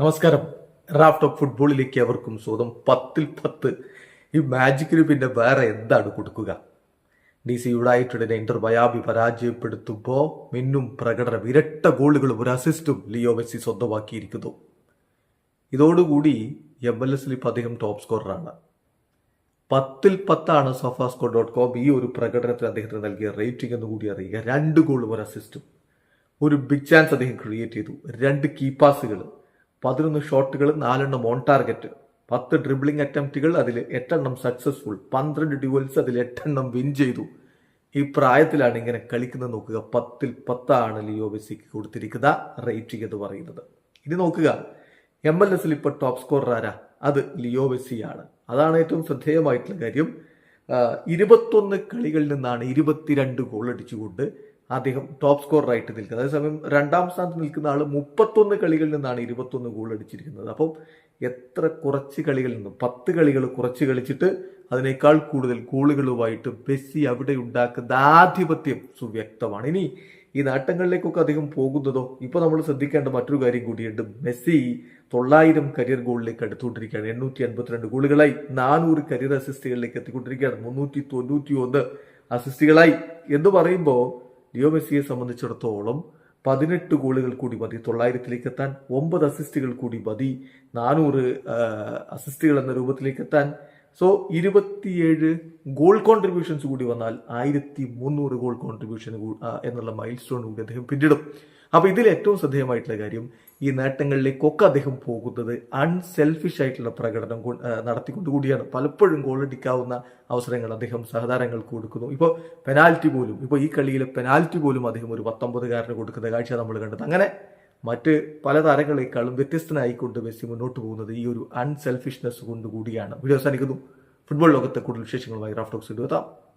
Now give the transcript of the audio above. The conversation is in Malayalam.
നമസ്കാരം. റാഫ്റ്റ് ഓഫ് ഫുട്ബോളിലേക്ക് അവർക്കും സ്വതം പത്തിൽ പത്ത് ഈ മാജിക്കിന് പിന്നെ വേറെ എന്താണ് കൊടുക്കുക? ഡി സി യുണൈറ്റഡിനെ ഇന്റർ മയാബി പരാജയപ്പെടുത്തുമ്പോൾ മിന്നും പ്രകടന വിരട്ട ഗോളുകളും ഒരു അസിസ്റ്റും ലിയോ മെസ്സി സ്വന്തമാക്കിയിരിക്കുന്നു. ഇതോടുകൂടി എം എൽ എസിൽ ഇപ്പം അദ്ദേഹം ടോപ്പ് സ്കോററാണ് പത്തിൽ പത്താണ് സൊഫാസ്കോ ഡോട്ട് കോം ഈ ഒരു പ്രകടനത്തിൽ അദ്ദേഹത്തിന് നൽകിയ റേറ്റിംഗ് എന്ന് കൂടി അറിയുക. രണ്ട് ഗോളും ഒരു അസിസ്റ്റും ഒരു ബിഗ് ചാൻസ് അദ്ദേഹം ക്രിയേറ്റ് ചെയ്തു. രണ്ട് കീ പാസുകൾ പതിനൊന്ന് ഷോട്ടുകൾ നാലെണ്ണം ഓൺ ടാർഗറ്റ് പത്ത് ഡ്രിബ്ലിംഗ് അറ്റംപ്റ്റുകൾ അതിൽ എട്ടെണ്ണം സക്സസ്ഫുൾ പന്ത്രണ്ട് ഡ്യുവൽസ് അതിൽ എട്ടെണ്ണം വിൻ ചെയ്തു. ഈ പ്രായത്തിലാണ് ഇങ്ങനെ കളിക്കുന്നത് നോക്കുക. പത്തിൽ പത്താണ് ലിയോ മെസ്സിക്ക് കൊടുത്തിരിക്കുന്ന റേറ്റിംഗ് എന്ന് പറയുന്നത്. ഇനി നോക്കുക. എം എൽ എസിൽ ഇപ്പോൾ ടോപ്പ് സ്കോറർ ആരാ? അത് ലിയോ മെസ്സിയാണ്. അതാണ് ഏറ്റവും ശ്രദ്ധേയമായിട്ടുള്ള കാര്യം. ഇരുപത്തൊന്ന് കളികളിൽ നിന്നാണ് ഇരുപത്തിരണ്ട് ഗോൾ അടിച്ചുകൊണ്ട് അദ്ദേഹം ടോപ്പ് സ്കോററായിട്ട് നിൽക്കുന്നത്. അതേസമയം രണ്ടാം സ്ഥാനത്ത് നിൽക്കുന്ന ആൾ മുപ്പത്തൊന്ന് കളികളിൽ നിന്നാണ് ഇരുപത്തൊന്ന് ഗോൾ അടിച്ചിരിക്കുന്നത്. അപ്പം എത്ര കുറച്ച് കളികളിൽ നിന്നും പത്ത് കളികൾ കുറച്ച് കളിച്ചിട്ട് അതിനേക്കാൾ കൂടുതൽ ഗോളുകളുമായിട്ട് മെസ്സി അവിടെ ഉണ്ടാക്കുന്ന ആധിപത്യം സുവ്യക്തമാണ്. ഇനി ഈ നാട്ടങ്ങളിലേക്കൊക്കെ അധികം പോകുന്നതോ ഇപ്പൊ നമ്മൾ ശ്രദ്ധിക്കേണ്ട മറ്റൊരു കാര്യം കൂടിയുണ്ട്. മെസ്സി തൊള്ളായിരം കരിയർ ഗോളിലേക്ക് അടുത്തുകൊണ്ടിരിക്കുകയാണ്. എണ്ണൂറ്റി അൻപത്തിരണ്ട് ഗോളുകളായി നാനൂറ് കരിയർ അസിസ്റ്റുകളിലേക്ക് എത്തിക്കൊണ്ടിരിക്കുകയാണ്. മുന്നൂറ്റി തൊണ്ണൂറ്റി ഒന്ന് അസിസ്റ്റുകളായി എന്ന് പറയുമ്പോൾ ലിയോ മെസ്സിയെ സംബന്ധിച്ചിടത്തോളം പതിനെട്ട് ഗോളുകൾ കൂടി മതി. തൊള്ളായിരത്തിലേക്ക് എത്താൻ ഒമ്പത് അസിസ്റ്റുകൾ കൂടി മതി. നാനൂറ് അസിസ്റ്റുകൾ എന്ന രൂപത്തിലേക്ക് എത്താൻ സോ ഇരുപത്തിയേഴ് ഗോൾ കോൺട്രിബ്യൂഷൻസ് കൂടി വന്നാൽ ആയിരത്തി മുന്നൂറ് ഗോൾ കോൺട്രിബ്യൂഷൻ എന്നുള്ള മൈൽ സ്റ്റോൺ കൂടി അദ്ദേഹം പിന്നിടും. അപ്പൊ ഇതിൽ ഏറ്റവും ശ്രദ്ധേയമായിട്ടുള്ള കാര്യം ഈ നേട്ടങ്ങളിലേക്കൊക്കെ അദ്ദേഹം പോകുന്നത് അൺസെൽഫിഷ് ആയിട്ടുള്ള പ്രകടനം നടത്തിക്കൊണ്ട് കൂടിയാണ്. പലപ്പോഴും ഗോളടിക്കാവുന്ന അവസരങ്ങൾ അദ്ദേഹം സഹതാരങ്ങൾക്ക് കൊടുക്കുന്നു. ഇപ്പോൾ പെനാൽറ്റി പോലും ഇപ്പോൾ ഈ കളിയിലെ പെനാൽറ്റി പോലും അദ്ദേഹം ഒരു പത്തൊമ്പതുകാരന് കൊടുക്കുന്ന കാഴ്ച നമ്മൾ കണ്ടത്. അങ്ങനെ മറ്റ് പല താരങ്ങളെക്കാളും വ്യത്യസ്തനായിക്കൊണ്ട് മെസ്സി മുന്നോട്ട് പോകുന്നത് ഈ ഒരു അൺസെൽഫിഷ്നെസ് കൊണ്ടുകൂടിയാണ്. വീഡിയോ അവസാനിക്കുന്നു. ഫുട്ബോൾ ലോകത്തെ കൂടുതൽ വിശേഷങ്ങളുമായി റാഫ്റ്റോക്സ് എത്താം.